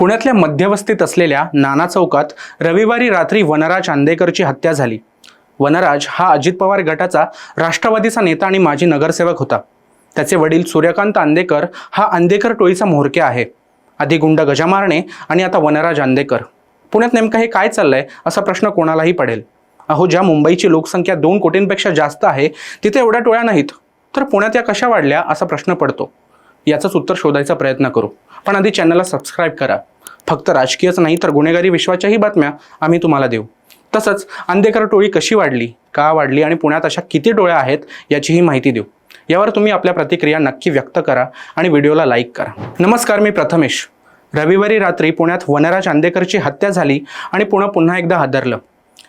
पुण्यातल्या मध्यवस्तीत असलेल्या नाना चौकात रविवारी रात्री वनराज आंदेकरची हत्या झाली. वनराज हा अजित पवार गटाचा राष्ट्रवादीचा नेता आणि माजी नगरसेवक होता. त्याचे वडील सूर्यकांत आंदेकर हा आंदेकर टोळीचा म्होरक्या आहे. आधी गुंड गजामारणे आणि आता वनराज आंदेकर. पुण्यात नेमकं हे काय चाललंय असा प्रश्न कोणालाही पडेल. अहो ज्या मुंबईची लोकसंख्या दोन कोटींपेक्षा जास्त आहे तिथे एवढ्या टोळ्या नाहीत. तर पुण्यात या कशा वाढल्या असा प्रश्न पडतो. याचंच उत्तर शोधायचा प्रयत्न करू. पण आधी चॅनलला सबस्क्राईब करा. फक्त राजकीयच नाही तर गुन्हेगारी विश्वाच्याही बातम्या आम्ही तुम्हाला देऊ. तसंच अंधेकर टोळी कशी वाढली का वाढली आणि पुण्यात अशा किती टोळ्या आहेत याचीही माहिती देऊ. यावर तुम्ही आपल्या प्रतिक्रिया नक्की व्यक्त करा आणि व्हिडिओला लाईक करा. नमस्कार मी प्रथमेश. रविवारी रात्री पुण्यात वनराज आंदेकरची हत्या झाली आणि पुणे पुन्हा एकदा हादरलं.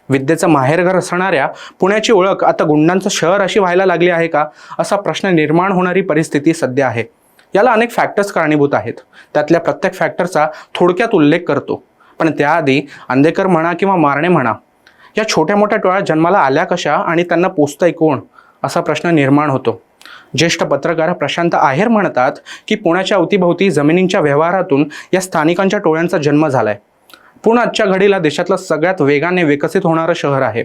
विद्येचं माहेरघर असणाऱ्या पुण्याची ओळख आता गुंडांचं शहर अशी व्हायला लागली आहे का असा प्रश्न निर्माण होणारी परिस्थिती सध्या आहे. याला अनेक फॅक्टर्स कारणीभूत आहेत. त्यातल्या प्रत्येक फॅक्टरचा थोडक्यात उल्लेख करतो. पण त्याआधी आंदेकर म्हणा किंवा मारणे म्हणा या छोट्या मोठ्या टोळ्या जन्माला आल्या कशा आणि त्यांना पोचतंय कोण असा प्रश्न निर्माण होतो. ज्येष्ठ पत्रकार प्रशांत आहेर म्हणतात की पुण्याच्या अवतीभोवती जमिनींच्या व्यवहारातून या स्थानिकांच्या टोळ्यांचा जन्म झालाय. पुणे आजच्या घडीला देशातलं सगळ्यात वेगाने विकसित होणारं शहर आहे.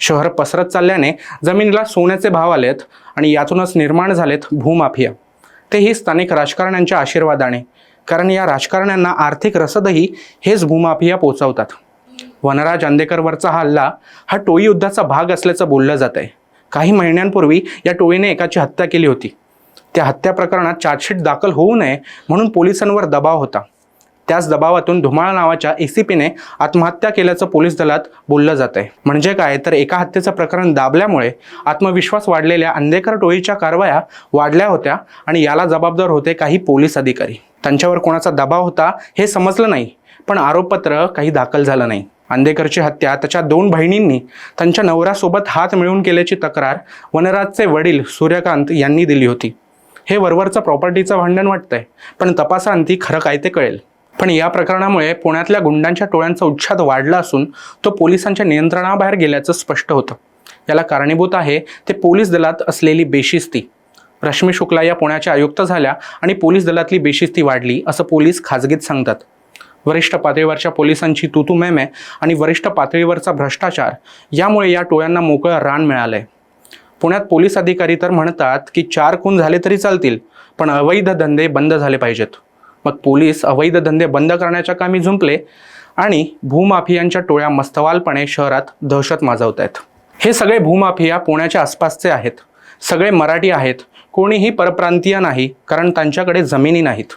शहर पसरत चालल्याने जमिनीला सोन्याचे भाव आलेत आणि यातूनच निर्माण झालेत भूमाफिया. तेही स्थानिक राजकारण्यांच्या आशीर्वादाने कारण या राजकारण्यांना आर्थिक रसदही हेच भूमाफिया पोचवतात. वनराज आंदेकरवरचा हा हल्ला हा टोळी युद्धाचा भाग असल्याचं बोललं जात आहे काही महिन्यांपूर्वी या टोळीने एकाची हत्या केली होती. त्या हत्या प्रकरणात चार्जशीट दाखल होऊ नये म्हणून पोलिसांवर दबाव होता. त्याच दबावातून धुमाळ नावाच्या एसीपीने आत्महत्या केल्याचं पोलीस दलात बोललं जात आहे म्हणजे काय? तर एका हत्येचं प्रकरण दाबल्यामुळे आत्मविश्वास वाढलेल्या अंधेकर टोळीच्या कारवाया वाढल्या होत्या आणि याला जबाबदार होते काही पोलीस अधिकारी. त्यांच्यावर कोणाचा दबाव होता हे समजलं नाही पण आरोपपत्र काही दाखल झालं नाही. अंधेकरची हत्या त्याच्या दोन बहिणींनी त्यांच्या नवऱ्यासोबत हात मिळवून केल्याची तक्रार वनराजचे वडील सूर्यकांत यांनी दिली होती. हे वरवरचं प्रॉपर्टीचं भांडण वाटतंय पण तपासाअंती खरं काय ते कळेल. पण या प्रकरणामुळे पुण्यातल्या गुंडांच्या टोळ्यांचा उच्छाद वाढला असून तो पोलिसांच्या नियंत्रणाबाहेर गेल्याचं स्पष्ट होतं. याला कारणीभूत आहे ते पोलीस दलात असलेली बेशिस्ती. रश्मी शुक्ला या पुण्याच्या आयुक्त झाल्या आणि पोलीस दलातली बेशिस्ती वाढली असं पोलीस खाजगीत सांगतात. वरिष्ठ पातळीवरच्या पोलिसांची तुतू मेमे आणि वरिष्ठ पातळीवरचा भ्रष्टाचार यामुळे या टोळ्यांना मोकळं रान मिळालं आहे पुण्यात पोलीस अधिकारी तर म्हणतात की चार खून झाले तरी चालतील पण अवैध धंदे बंद झाले पाहिजेत. मग पोलीस अवैध धंदे बंद करण्याच्या कामी झुंपले आणि भूमाफियांच्या टोळ्या मस्तवालपणे शहरात दहशत माजवत आहेत हे सगळे भूमाफिया पुण्याच्या आसपासचे आहेत. सगळे मराठी आहेत. कोणीही परप्रांतीय नाही कारण त्यांच्याकडे जमिनी नाहीत.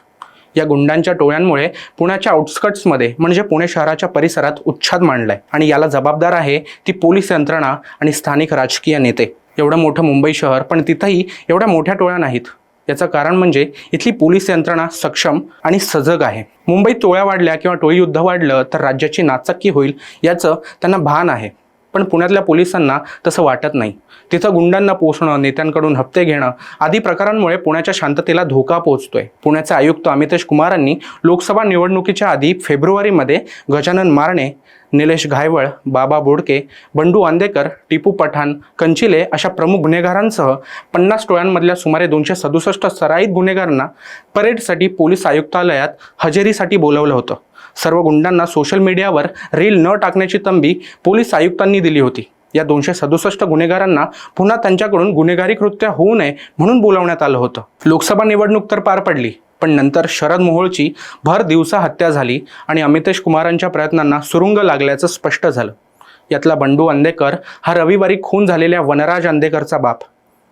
या गुंडांच्या टोळ्यांमुळे पुण्याच्या आउटस्कट्समध्ये म्हणजे पुणे शहराच्या परिसरात उच्छाद मांडलाय आणि याला जबाबदार आहे ती पोलीस यंत्रणा आणि स्थानिक राजकीय नेते. एवढं मोठं मुंबई शहर पण तिथंही एवढ्या मोठ्या टोळ्या नाहीत. याचं कारण म्हणजे इथली पोलीस यंत्रणा सक्षम आणि सजग आहे. मुंबईत टोळ्या वाढल्या किंवा टोळी युद्ध वाढलं तर राज्याची नाचक्की होईल याचं त्यांना भान आहे. पण पुण्यातल्या पोलिसांना तसं वाटत नाही. तिथं गुंडांना पोचणं नेत्यांकडून हप्ते घेणं आदी प्रकारांमुळे पुण्याच्या शांततेला धोका पोहोचतोय. पुण्याचे आयुक्त अमितेश कुमारांनी लोकसभा निवडणुकीच्या आधी फेब्रुवारीमध्ये गजानन मारणे निलेश घायवळ बाबा बोडके बंडू आंदेकर टिपू पठाण कंचिले अशा प्रमुख गुन्हेगारांसह पन्नास टोळ्यांमधल्या सुमारे दोनशे सदुसष्ट सराईत गुन्हेगारांना परेडसाठी पोलीस आयुक्तालयात हजेरीसाठी बोलवलं होतं. सर्व गुंडांना सोशल मीडियावर रील न टाकण्याची तंबी पोलीस आयुक्तांनी दिली होती. या दोनशे सदुसष्ट गुन्हेगारांना पुन्हा त्यांच्याकडून गुन्हेगारी कृत्य होऊ नये म्हणून बोलावण्यात आलं होतं. लोकसभा निवडणूक तर पार पडली. पण नंतर शरद मोहोळची भर दिवसा हत्या झाली आणि अमितेश कुमारांच्या प्रयत्नांना सुरुंग लागल्याचं स्पष्ट झालं. यातला बंडू अंदेकर हा रविवारी खून झालेल्या वनराज अंदेकरचा बाप.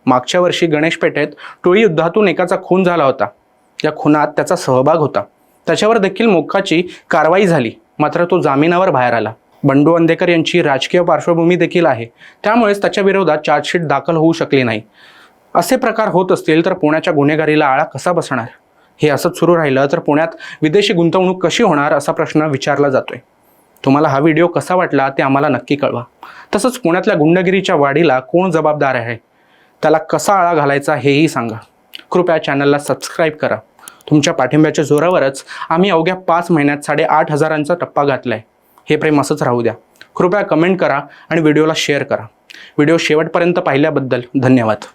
मागच्या वर्षी गणेश पेठेत टोळी युद्धातून एकाचा खून झाला होता. या खुनात त्याचा सहभाग होता. त्याच्यावर देखील मोक्काची कारवाई झाली मात्र तो जामिनावर बाहेर आला. बंडू अंदेकर यांची राजकीय पार्श्वभूमी देखील आहे. त्यामुळेच त्याच्या विरोधात चार्जशीट दाखल होऊ शकली नाही. असे प्रकार होत असतील तर पुण्याच्या गुन्हेगारीला आळा कसा बसणार? हे असंच सुरू राहिलं तर पुण्यात विदेशी गुंतवणूक कशी होणार असा प्रश्न विचारला जातोय. तुम्हाला हा व्हिडिओ कसा वाटला ते आम्हाला नक्की कळवा. तसंच पुण्यातल्या गुंडगिरीच्या वाढीला कोण जबाबदार आहे? त्याला कसा आळा घालायचा हेही सांगा. कृपया चॅनलला सबस्क्राईब करा. तुमच्या पाठिंब्याच्या जोरावरच आम्ही अवघ्या पाच महिन्यात साडेआठ हजारांचा टप्पा घातला आहे हे प्रेम असंच राहू द्या. कृपया कमेंट करा आणि व्हिडिओला शेअर करा. व्हिडिओ शेवटपर्यंत पाहिल्याबद्दल धन्यवाद.